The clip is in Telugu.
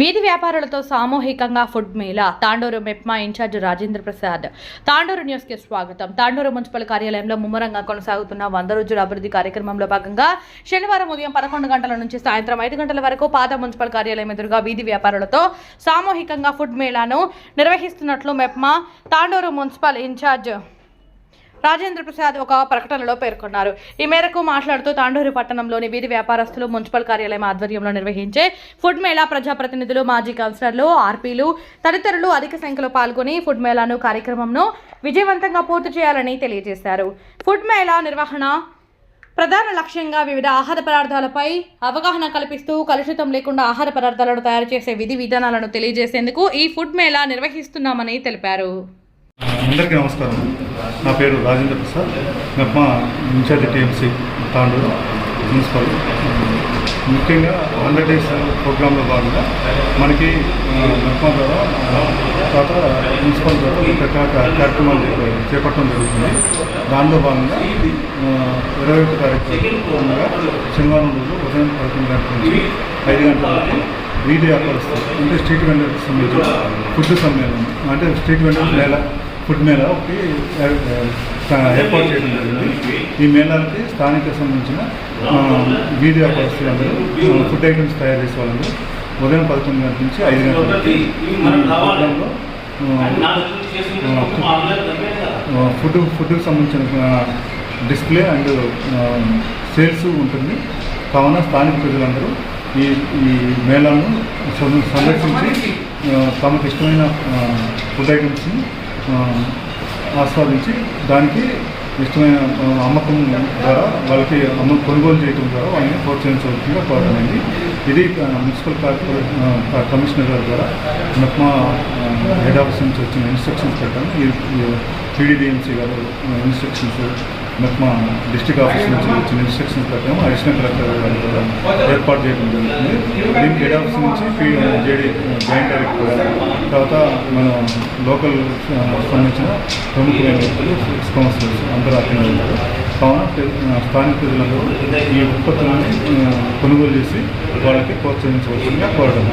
వీధి వ్యాపారులతో సామూహికంగా food mela Tandur MEPMA incharge Rajendra Prasad. Tandur న్యూస్కి స్వాగతం. తాండూరు మున్సిపల్ కార్యాలయంలో ముమ్మరంగా కొనసాగుతున్న వంద రోజుల అభివృద్ధి కార్యక్రమంలో భాగంగా శనివారం ఉదయం పదకొండు గంటల నుంచి సాయంత్రం ఐదు గంటల వరకు పాత మున్సిపల్ కార్యాలయం ఎదురుగా వీధి వ్యాపారులతో సామూహికంగా ఫుడ్ మేళాను నిర్వహిస్తున్నట్లు MEPMA Tandur municipal incharge Rajendra Prasad ఒక ప్రకటనలో పేర్కొన్నారు. ఈ మేరకు మాట్లాడుతూ తాండూరు పట్టణంలోని వీధి వ్యాపారస్తులు మున్సిపల్ కార్యాలయం ఆధ్వర్యంలో నిర్వహించే ఫుడ్ మేళా ప్రజాప్రతినిధులు మాజీ కౌన్సిలర్లు ఆర్పీలు తదితరులు అధిక సంఖ్యలో పాల్గొని ఫుడ్ మేళాను కార్యక్రమంను విజయవంతంగా పూర్తి చేయాలని తెలియజేశారు. ఫుడ్ మేళా నిర్వహణ ప్రధాన లక్ష్యంగా వివిధ ఆహార పదార్థాలపై అవగాహన కల్పిస్తూ కలుషితం లేకుండా ఆహార పదార్థాలను తయారు చేసే విధి విధానాలను తెలియజేసేందుకు ఈ ఫుడ్ మేళా నిర్వహిస్తున్నామని తెలిపారు. అందరికీ నమస్కారం. నా పేరు రాజేంద్ర ప్రసాద్. మా ఇన్ఛార్జ్ టీఎంసీ తాండూరు మున్సిపల్. ముఖ్యంగా హండ్రెడ్ డేస్ ప్రోగ్రాంలో భాగంగా మనకి మెప్మా ద్వారా తర్వాత మున్సిపల్ ద్వారా రకరకాల కార్యక్రమాలు చేపట్టడం జరుగుతుంది. దానిలో భాగంగా ఇరవై ఒకటి తారీఖు శనివారం రోజు ఉదయం పదకొండు గంటల నుంచి ఐదు గంటల వరకు వీధి వ్యాపారస్తులు అంటే స్ట్రీట్ వెండర్కి సంబంధించిన ఫుడ్ సమ్మేళనం అంటే street vendor mela food mela ఒకటి ఏర్పాటు చేయడం జరిగింది. ఈ మేళానికి స్థానిక సంబంధించిన ఆ, వీధి వ్యాపారస్తులందరూ ఆ, ఫుడ్ ఐటమ్స్ తయారు చేసే వాళ్ళందరూ ఉదయం పదకొండు గంటల నుంచి ఐదు గంటల ఫుడ్ ఫుడ్కి సంబంధించిన డిస్ప్లే అండ్ సేల్స్ ఉంటుంది. కావున స్థానిక ప్రజలందరూ ఈ ఈ మేళాను సంద- సందర్శించి తమకు ఇష్టమైన ఫుడ్ ఐటమ్స్ని ఆస్వాదించి దానికి ఇష్టమైన అమ్మకం ద్వారా వాళ్ళకి అమ్మ కొనుగోలు చేయడం ద్వారా వాళ్ళని ప్రోత్సహించవలసిందిగా కోరడమైంది ఇది మున్సిపల్ కార్పొరేట్ కమిషనర్ గారి ద్వారా మెప్మా హెడ్ ఆఫీస్ నుంచి వచ్చిన ఇన్స్ట్రక్షన్స్ పెట్టాను ఈ టీడీడీఎంసీ గారు instructions instructions MEPMA district office నుంచి వచ్చిన ఇన్స్ట్రక్షన్స్ ప్రకారం అడిషనల్ కలెక్టర్ గారి ద్వారా ఏర్పాటు చేయడం జరుగుతుంది దీనికి హెడ్ ఆఫీస్ నుంచి జేడీ జాయింట్ డైరెక్టర్ గారు తర్వాత మన లోకల్ సంబంధించిన ప్రముఖులైన వ్యక్తులు కౌన్సిలర్స్ అందరూ అవుతారు కావున స్థానిక ప్రజలందరూ ఈ ఉత్పత్తులను కొనుగోలు చేసి వాళ్ళకి ప్రోత్సహించవలసిందిగా కోరడం